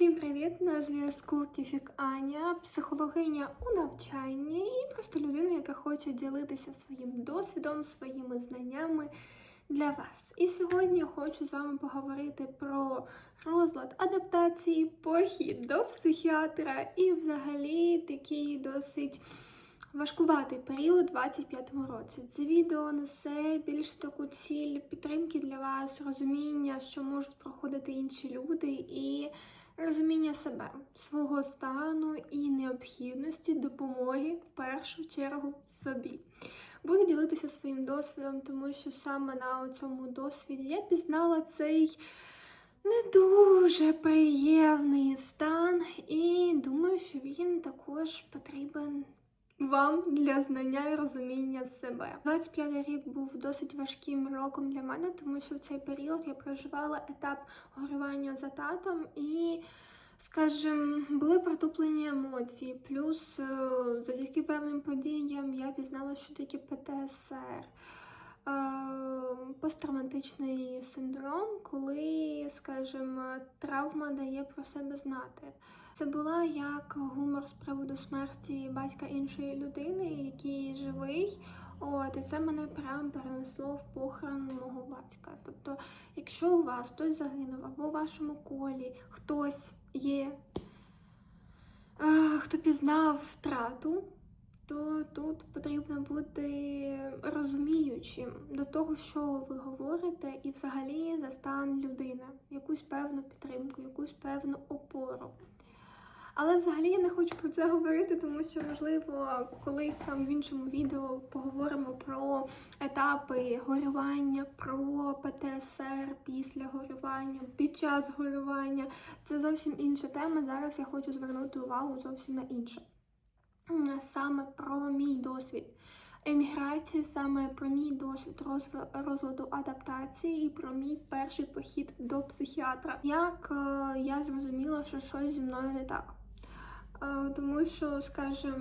Всім привіт! На зв'язку Кіфік Аня, психологиня у навчанні і просто людина, яка хоче ділитися своїм досвідом, своїми знаннями для вас. І сьогодні хочу з вами поговорити про розлад адаптації, похід до психіатра і взагалі такий досить. Важкуватий період у 25-му році. Це відео несе більше таку ціль підтримки для вас, розуміння, що можуть проходити інші люди, і розуміння себе, свого стану і необхідності допомоги в першу чергу собі. Буду ділитися своїм досвідом, тому що саме на цьому досвіді я пізнала цей не дуже приємний стан, і думаю, що він також потрібен вам для знання і розуміння себе. 25 рік був досить важким роком для мене, тому що в цей період я проживала етап горювання за татом і. Скажем, були протуплені емоції, плюс е, завдяки певним подіям я пізнала, що таке ПТСР, посттравматичний синдром, коли, скажем, травма дає про себе знати. Це була як гумор з приводу смерті батька іншої людини, який живий. От, і це мене прям перенесло в похорон мого батька. Тобто, якщо у вас хтось загинув, або у вашому колі хтось є, хто пізнав втрату, то тут потрібно бути розуміючим до того, що ви говорите, і взагалі за стан людини, якусь певну підтримку, якусь певну опору. Але взагалі я не хочу про це говорити, тому що, можливо, колись там в іншому відео поговоримо про етапи горювання, про ПТСР після горювання, під час горювання. Це зовсім інша тема. Зараз я хочу звернути увагу зовсім на інше. Саме про мій досвід. Еміграції, саме про мій досвід розладу адаптації і про мій перший похід до психіатра. Як е, я зрозуміла, що щось зі мною не так. Тому що, скажімо,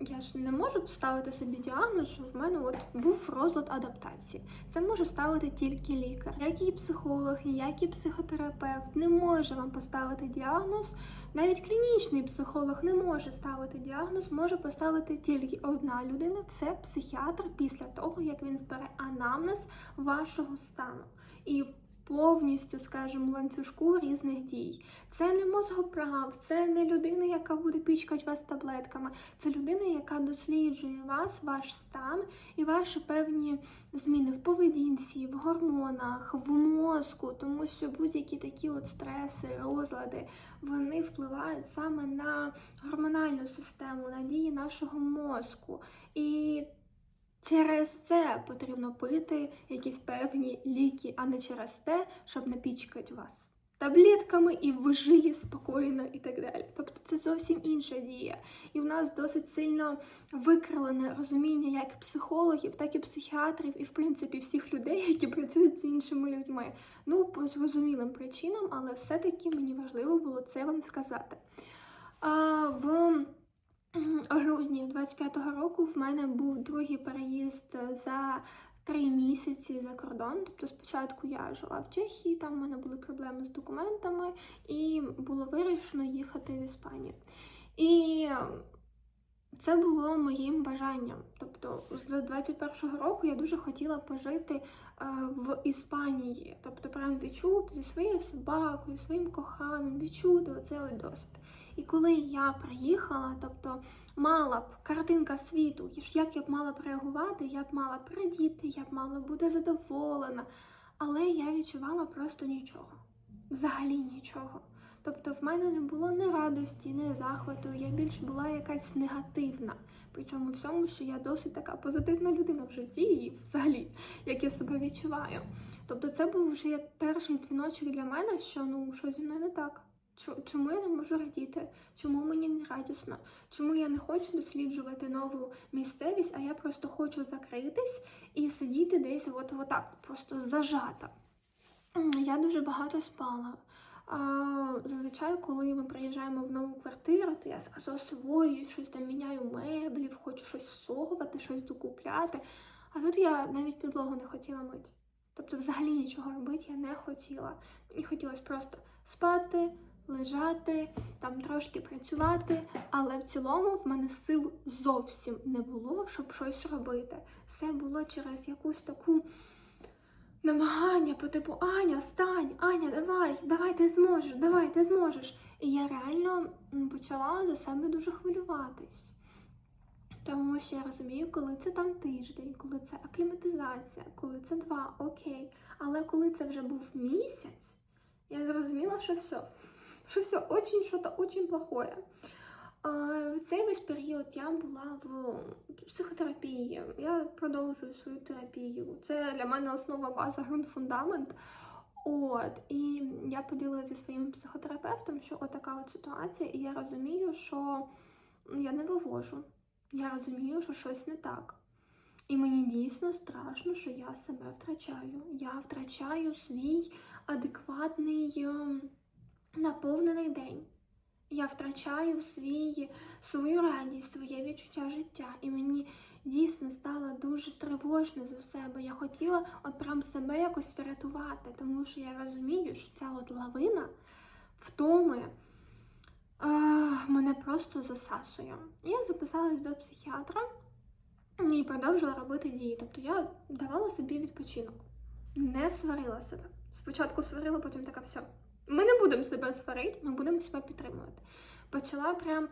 я ж не можу поставити собі діагноз, що в мене от був розлад адаптації. Це може ставити тільки лікар. Ніякий психолог, ніякий психотерапевт не може вам поставити діагноз. Навіть клінічний психолог не може ставити діагноз, може поставити тільки одна людина це психіатр після того, як він збере анамнез вашого стану. І повністю, скажімо, ланцюжку різних дій. Це не мозгоправ, це не людина, яка буде пічкати вас таблетками. Це людина, яка досліджує вас, ваш стан і ваші певні зміни в поведінці, в гормонах, в мозку, тому що будь-які такі от стреси, розлади, вони впливають саме на гормональну систему, на дії нашого мозку. І Через це потрібно пити якісь певні ліки, а не через те, щоб напічкати вас таблетками і ви жили спокійно і так далі. Тобто це зовсім інша дія. І в нас досить сильно викрилене розуміння як психологів, так і психіатрів, і, в принципі, всіх людей, які працюють з іншими людьми. Ну, по зрозумілим причинам, але все-таки мені важливо було це вам сказати. А, в грудні 25-го року в мене був другий переїзд за три місяці за кордон. Тобто спочатку я жила в Чехії, там в мене були проблеми з документами, і було вирішено їхати в Іспанію. І це було моїм бажанням. Тобто, з 21-го року я дуже хотіла пожити е, в Іспанії, тобто, прям відчути зі своєю собакою, своїм коханим, відчути оцей досвід. І коли я приїхала, тобто мала б картинка світу, як я б мала б реагувати, я б мала б радіти, я б мала бути задоволена. Але я відчувала просто нічого. Взагалі нічого. Тобто в мене не було ні радості, ні захвату, я більш була якась негативна. При цьому всьому, що я досить така позитивна людина в житті і взагалі, як я себе відчуваю. Тобто це був вже як перший дзвіночок для мене, що ну щось зі мною не так. Чому я не можу радіти? Чому мені не радісно? Чому я не хочу досліджувати нову місцевість, а я просто хочу закритись і сидіти десь от отак, просто зажата. Я дуже багато спала. А, Зазвичай, коли ми приїжджаємо в нову квартиру, то я зразу освоюю, щось там міняю меблів, хочу щось совати, щось докупляти. А тут я навіть підлогу не хотіла мити. Тобто, взагалі нічого робити я не хотіла. Мені хотілося просто спати, лежати, там трошки працювати, але в цілому в мене сил зовсім не було, щоб щось робити. Все було через якусь таку намагання по типу Аня, встань, Аня, давай, давай, ти зможеш, давай, ти зможеш. І я реально почала за себе дуже хвилюватись. Тому що я розумію, коли це там тиждень, коли це акліматизація, коли це два, окей. Але коли це вже був місяць, я зрозуміла, що все, що все, очень, що-то очень плохое. В цей весь період я була в психотерапії. Я продовжую свою терапію. Це для мене основа база, ґрунт, фундамент. От, і я поділилася зі своїм психотерапевтом, що отака от ситуація, і я розумію, що я не вивожу. Я розумію, що щось не так. І мені дійсно страшно, що я себе втрачаю. Я втрачаю свій адекватний ем, наповнений день. Я втрачаю свій, свою радість, своє відчуття життя. І мені дійсно стало дуже тривожно за себе. Я хотіла от прям себе якось врятувати, тому що я розумію, що ця от лавина втоми е, мене просто засасує. Я записалась до психіатра і продовжила робити дії. Тобто я давала собі відпочинок, не сварила себе. Спочатку сварила, потім така все. Ми не будемо себе сварити, ми будемо себе підтримувати. Почала прям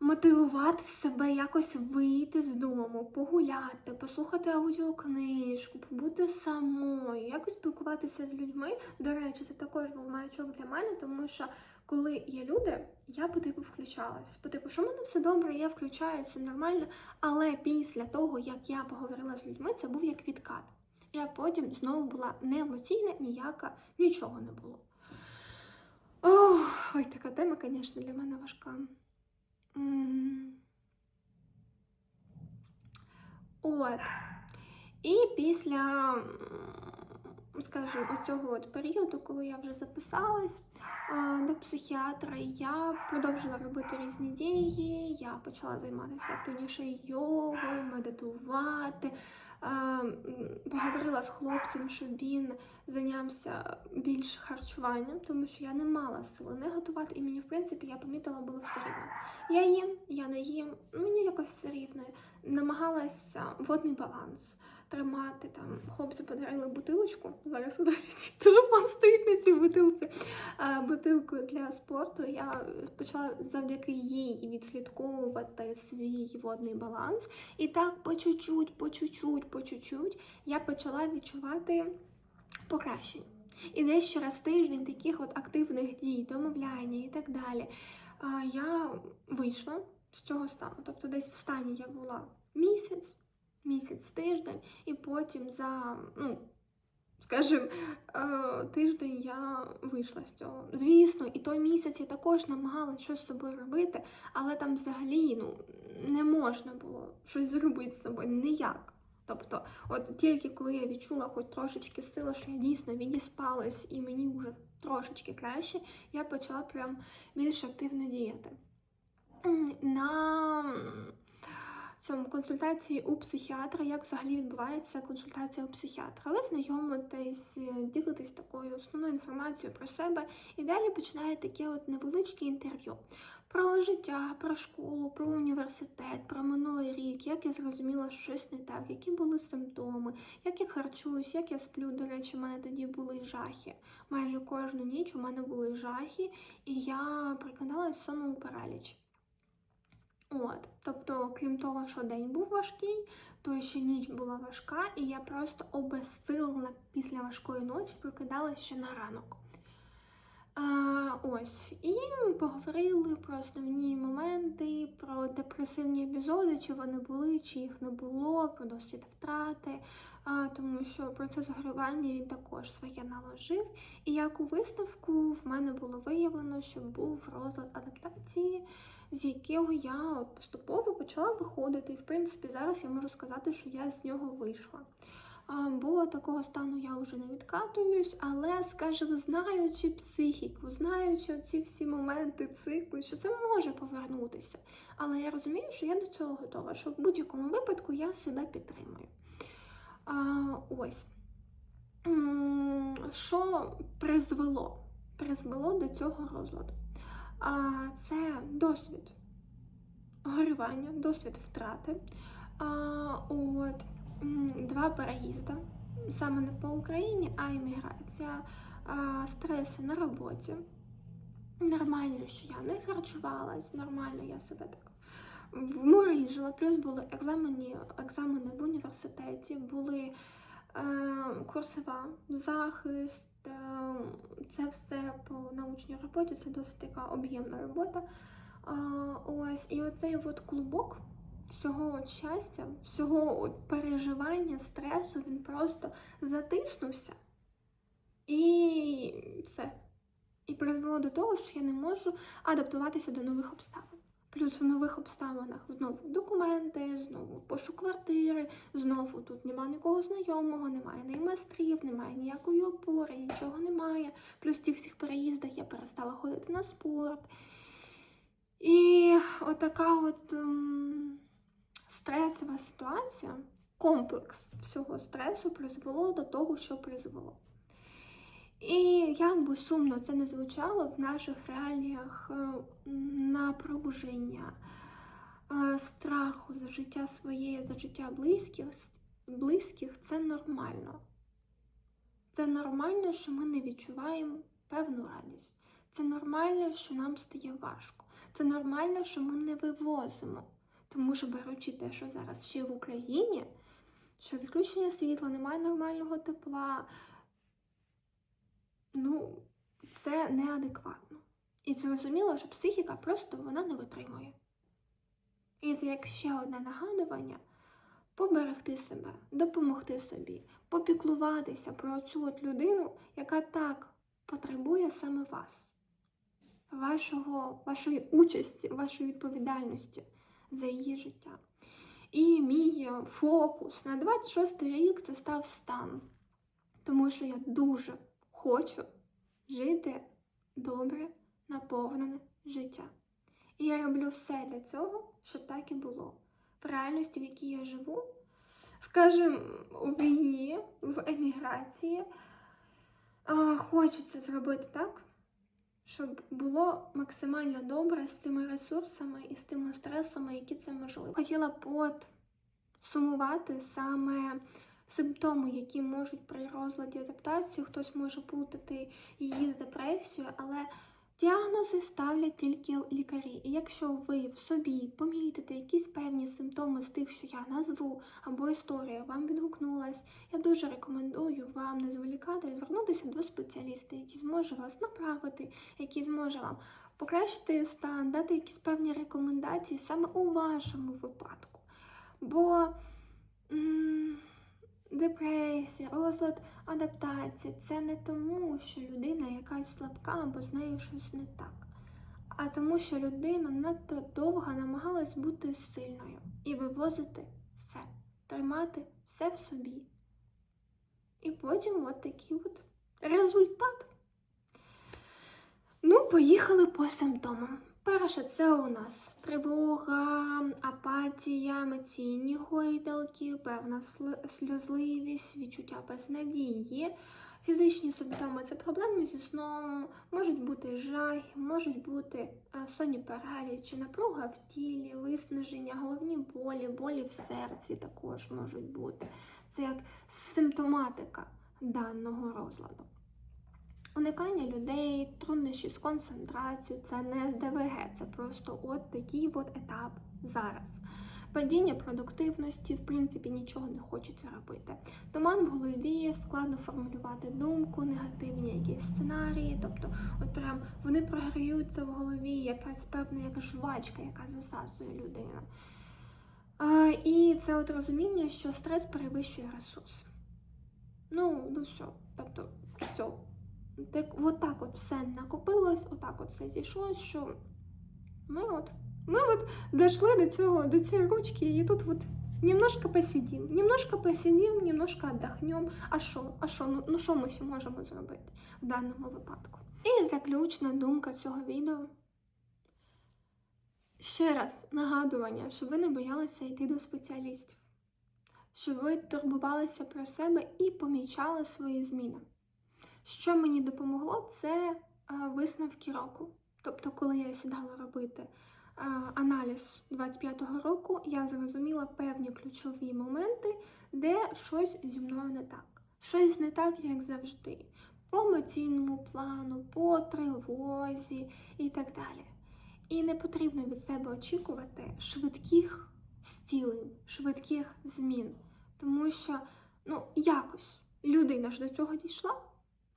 мотивувати себе якось вийти з дому, погуляти, послухати аудіокнижку, побути самою, якось спілкуватися з людьми. До речі, це також був маячок для мене, тому що коли є люди, я по типу включалась. По типу, що в мене все добре, я включаюся, нормально. Але після того, як я поговорила з людьми, це був як відкат. Я потім знову була не емоційна, ніяка, нічого не було. Ох, ой, така тема, звісно, для мене важка. От. І після, скажімо, оцього от періоду, коли я вже записалась до психіатра, я продовжила робити різні дії, я почала займатися активніше йогою, медитувати. Поговорила з хлопцем, щоб він зайнявся більш харчуванням, тому що я не мала сили не готувати, і мені, в принципі, я помітила, було все рівно. Я їм, я не їм, мені якось все рівно. Намагалася водний баланс тримати там. Хлопці подарили бутилочку. Зараз, до речі, телефон стоїть на цій бутилці. Е, Бутилку для спорту. Я почала завдяки їй відслідковувати свій водний баланс. І так по чуть-чуть, по чуть-чуть, по чуть-чуть я почала відчувати покращення. І десь через тиждень таких от активних дій, домовляння і так далі. Я вийшла з цього стану. Тобто десь в стані я була місяць, місяць, тиждень, і потім за, ну, скажімо, е, тиждень я вийшла з цього. Звісно, і той місяць я також намагалася щось з собою робити, але там взагалі ну, не можна було щось зробити з собою ніяк. Тобто, от тільки коли я відчула хоч трошечки сили, що я дійсно відіспалась і мені вже трошечки краще, я почала прям більш активно діяти. На цьому консультації у психіатра, як взагалі відбувається консультація у психіатра. Ви знайомитесь, е, ділитесь такою основною інформацією про себе, і далі починає таке от невеличке інтерв'ю про життя, про школу, про університет, про минулий рік, як я зрозуміла, що щось не так, які були симптоми, як я харчуюсь, як я сплю. До речі, у мене тоді були жахи. Майже кожну ніч у мене були жахи, і я прикидалась в сонному паралічі. От, тобто, крім того, що день був важкий, то ще ніч була важка, і я просто обезсилена після важкої ночі прокидалася ще на ранок. А, ось, і поговорили про основні моменти, про депресивні епізоди, чи вони були, чи їх не було, про досвід втрати, а, тому що процес горювання він також своє наложив. І як у висновку в мене було виявлено, що був розлад адаптації, з якого я от поступово почала виходити. І в принципі зараз я можу сказати, що я з нього вийшла. Бо такого стану я вже не відкатуюсь, але, скажімо, знаючи психіку, знаючи ці всі моменти, цикли, що це може повернутися. Але я розумію, що я до цього готова, що в будь-якому випадку я себе підтримую. А, Ось. Що призвело призвело до цього розладу? А, це досвід горювання, досвід втрати. От, два переїзди, саме не по Україні, а імміграція, стреси на роботі. Нормально, що я не харчувалась, нормально я себе так вморіжила. Плюс були екзамени, екзамени в університеті, були е, курсова, захист. Це все по научній роботі, це досить така об'ємна робота. Ось, і оцей от клубок всього от щастя, всього от переживання, стресу, він просто затиснувся. І все. І призвело до того, що я не можу адаптуватися до нових обставин. Плюс в нових обставинах знову документи, знову пошук квартири, знову тут немає нікого знайомого, немає ні майстрів, немає ніякої опори, нічого немає. Плюс в тих всіх переїздах я перестала ходити на спорт. І отака от ем, стресова ситуація, комплекс всього стресу призвело до того, що призвело. І як би сумно це не звучало в наших реаліях е, напруження, е, страху за життя своє, за життя близьких, близьких це нормально. Це нормально, що ми не відчуваємо певну радість. Це нормально, що нам стає важко. Це нормально, що ми не вивозимо. Тому що беручи те, що зараз ще в Україні, що відключення світла, немає нормального тепла, ну, це неадекватно. І зрозуміло, що психіка просто вона не витримує. І це як ще одне нагадування поберегти себе, допомогти собі, попіклуватися про цю от людину, яка так потребує саме вас, вашого, вашої участі, вашої відповідальності за її життя. І мій фокус на 26 рік це став стан, тому що я дуже хочу жити добре, наповнене життя. І я роблю все для цього, щоб так і було. В реальності, в якій я живу, скажімо, у війні, в еміграції, хочеться зробити так, щоб було максимально добре з цими ресурсами і з тими стресами, які це можливо. Хотіла б сумувати саме симптоми, які можуть при розладі адаптації, хтось може плутати її з депресією, але діагнози ставлять тільки лікарі. І якщо ви в собі помітите якісь певні симптоми з тих, що я назву, або історія вам відгукнулась, я дуже рекомендую вам не зволікати, звернутися до спеціаліста, який зможе вас направити, який зможе вам покращити стан, дати якісь певні рекомендації саме у вашому випадку. Бо. М депресія, розлад адаптації це не тому, що людина якась слабка або з нею щось не так, а тому, що людина надто довго намагалась бути сильною і вивозити все, тримати все в собі. І потім от такий от результат. Ну, поїхали по симптомам. Перше, це у нас тривога, апатія, емоційні гойдалки, певна сльозливість, відчуття безнадії. Фізичні симптоми це проблеми зі сном, можуть бути жах, можуть бути е, сонні паралічі, напруга в тілі, виснаження, головні болі, болі в серці також можуть бути. Це як симптоматика даного розладу. Уникання людей, труднощі з концентрацією, це не ДВГ, це просто от такий от етап зараз. Падіння продуктивності, в принципі, нічого не хочеться робити. Туман в голові, складно формулювати думку, негативні якісь сценарії, тобто, от прям вони програються в голові, якась певна як жвачка, яка засасує людину. А, І це от розуміння, що стрес перевищує ресурс. Ну, ну все, тобто, все так, от так от все накопилось, отак от все зійшло, що ми от ми от дійшли до цього, до цієї ручки, і тут от немножко посидім, немножко посидім, немножко віддохнем. А що? А що? Ну, ну що ми ще можемо зробити в даному випадку? І заключна думка цього відео. Ще раз нагадування, щоб ви не боялися йти до спеціалістів, щоб ви турбувалися про себе і помічали свої зміни. Що мені допомогло, це е, висновки року. Тобто, коли я сідала робити е, аналіз 25-го року, я зрозуміла певні ключові моменти, де щось зі мною не так. Щось не так, як завжди. По емоційному плану, по тривозі і так далі. І не потрібно від себе очікувати швидких зцілень, швидких змін. Тому що, ну, якось людина ж до цього дійшла.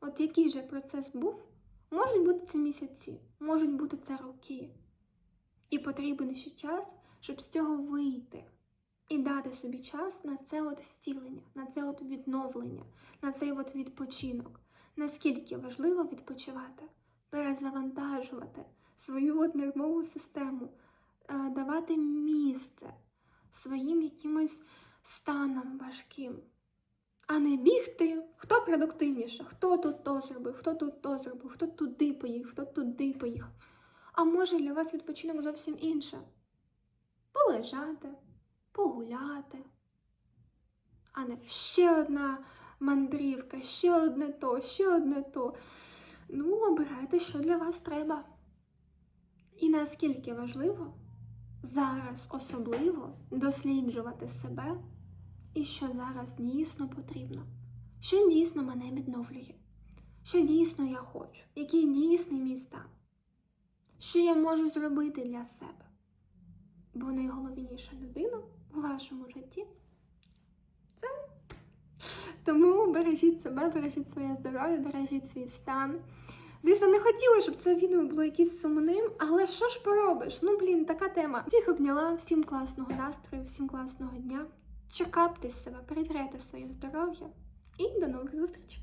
От який же процес був, можуть бути це місяці, можуть бути це роки. І потрібен ще час, щоб з цього вийти і дати собі час на це от зцілення, на це от відновлення, на цей от відпочинок. Наскільки важливо відпочивати, перезавантажувати свою от нервову систему, е, давати місце своїм якимось станам важким, а не бігти, хто продуктивніше, хто тут то зробив, хто тут то зробив, хто туди поїхав, хто туди поїхав. А може для вас відпочинок зовсім інше? Полежати, погуляти, а не ще одна мандрівка, ще одне то, ще одне то. Ну, обирайте, що для вас треба. І наскільки важливо зараз особливо досліджувати себе і що зараз дійсно потрібно, що дійсно мене відновлює, що дійсно я хочу, який дійсний мій стан, що я можу зробити для себе. Бо найголовніша людина у вашому житті це. Тому бережіть себе, бережіть своє здоров'я, бережіть свій стан. Звісно, не хотіла, щоб це відео було якесь сумним, але що ж поробиш? Ну, блін, така тема. Всіх обняла, всім класного настрою, всім класного дня. Чекаптесь себе, перевіряйте своє здоров'я і до нових зустрічей!